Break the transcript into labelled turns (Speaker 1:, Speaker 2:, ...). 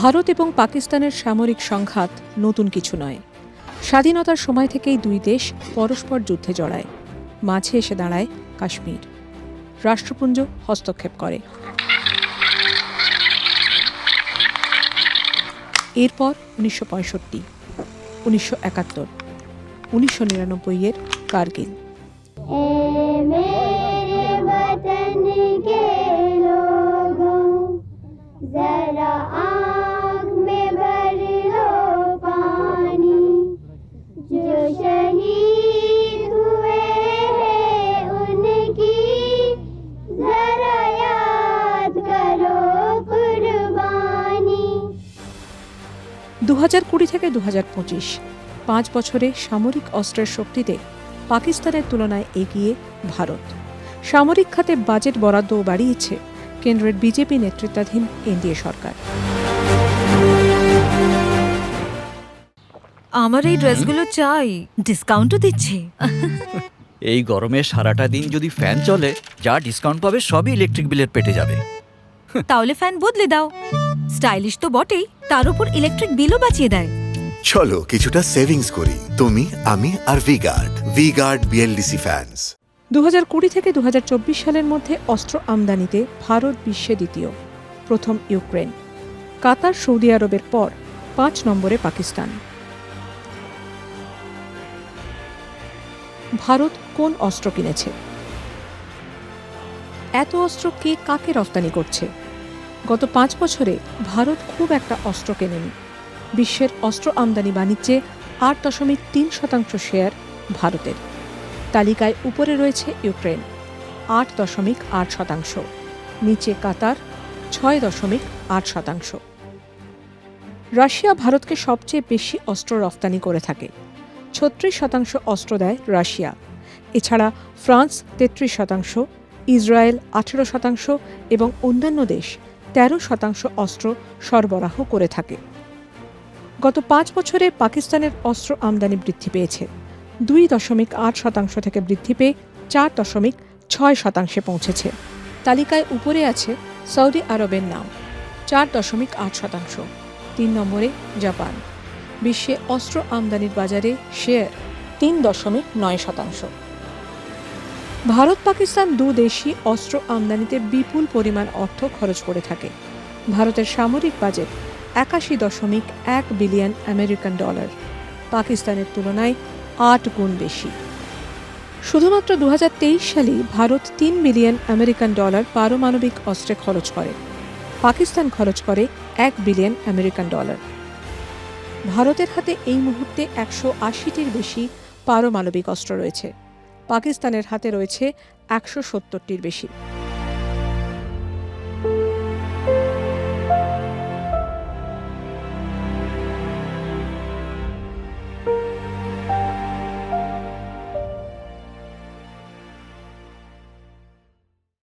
Speaker 1: ভারত এবং পাকিস্তানের সামরিক সংঘাত নতুন কিছু নয়। স্বাধীনতার সময় থেকেই দুই দেশ পরস্পর যুদ্ধে জড়ায়। মাঝে এসে দাঁড়ায় কাশ্মীর। রাষ্ট্রপুঞ্জ হস্তক্ষেপ করে। এরপর উনিশশো পঁয়ষট্টি, উনিশশো একাত্তর, উনিশশো নিরানব্বই এর কার্গিল। দু হাজার কুড়ি থেকে দু হাজার পঁচিশ পাঁচ বছরে সামরিক অস্ত্রের শক্তিতে পাকিস্তানের তুলনায় এগিয়ে ভারত। সামরিক খাতে বাজেট বরাদ্দও বাড়িয়েছে কেন্দ্রের বিজেপি নেতৃত্বাধীন এনডিএ সরকার।
Speaker 2: আমার এই ড্রেসগুলো চাই ডিসকাউন্টও দিচ্ছে।
Speaker 3: এই গরমে সারাটা দিন যদি ফ্যান চলে যা ডিসকাউন্ট পাবে সবই ইলেকট্রিক বিলের পেটে যাবে।
Speaker 2: তাহলে ফ্যান বদলে দাও। স্টাইলিশ তো বটেই তার উপর ইলেকট্রিক বিলও বাঁচিয়ে দেয়।
Speaker 4: চলো কিছুটা সেভিংস করি। তুমি আমি আর ভিগার্ড ভিগার্ড বিএলডিসি ফ্যান্স
Speaker 1: দু হাজার কুড়ি থেকে দু হাজার চব্বিশ সালের মধ্যে অস্ত্র আমদানিতে ভারত বিশ্বে দ্বিতীয় প্রথম ইউক্রেন। কাতার সৌদি আরবের পর পাঁচ নম্বরে পাকিস্তান। ভারত কোন অস্ত্র কিনেছে? এত অস্ত্র কে কাকে রপ্তানি করছে? গত পাঁচ বছরে ভারত খুব একটা অস্ত্র কেনেনি। বিশ্বের অস্ত্র আমদানি বাণিজ্যে আট দশমিক তিন শতাংশ শেয়ার ভারতের। তালিকায় উপরে রয়েছে ইউক্রেন, আট দশমিক আট শতাংশ। নিচে কাতার, ছয় দশমিক আট শতাংশ। রাশিয়া ভারতকে সবচেয়ে বেশি অস্ত্র রফতানি করে থাকে। ছত্রিশ শতাংশ অস্ত্র দেয় রাশিয়া। এছাড়া ফ্রান্স তেত্রিশ শতাংশ, ইসরায়েল আঠেরো শতাংশ এবং অন্যান্য দেশ তেরো শতাংশ অস্ত্র সরবরাহ করে থাকে। গত পাঁচ বছরে পাকিস্তানের অস্ত্র আমদানি বৃদ্ধি পেয়েছে। দুই দশমিক আট শতাংশ থেকে বৃদ্ধি পেয়ে চার দশমিক ছয় শতাংশে পৌঁছেছে। তালিকায় উপরে আছে সৌদি আরবের নাম, চার দশমিক আট শতাংশ। তিন নম্বরে জাপান, বিশ্বে অস্ত্র আমদানির বাজারে শেয়ার তিন দশমিক নয় শতাংশ। ভারত, পাকিস্তান দু দেশই অস্ত্র আমদানিতে বিপুল পরিমাণ অর্থ খরচ করে থাকে। ভারতের সামরিক বাজেট একাশি দশমিক এক বিলিয়ন আমেরিকান ডলার। পাকিস্তানের তুলনায় আট গুণ বেশি। শুধুমাত্র দু হাজার তেইশ সালেই ভারত তিন বিলিয়ন আমেরিকান ডলার পারমাণবিক অস্ত্রে খরচ করে। পাকিস্তান খরচ করে এক বিলিয়ন আমেরিকান ডলার। ভারতের হাতে এই মুহূর্তে একশো আশিটির বেশি পারমাণবিক অস্ত্র রয়েছে। পাকিস্তানের হাতে রয়েছে একশো সত্তরটির বেশি।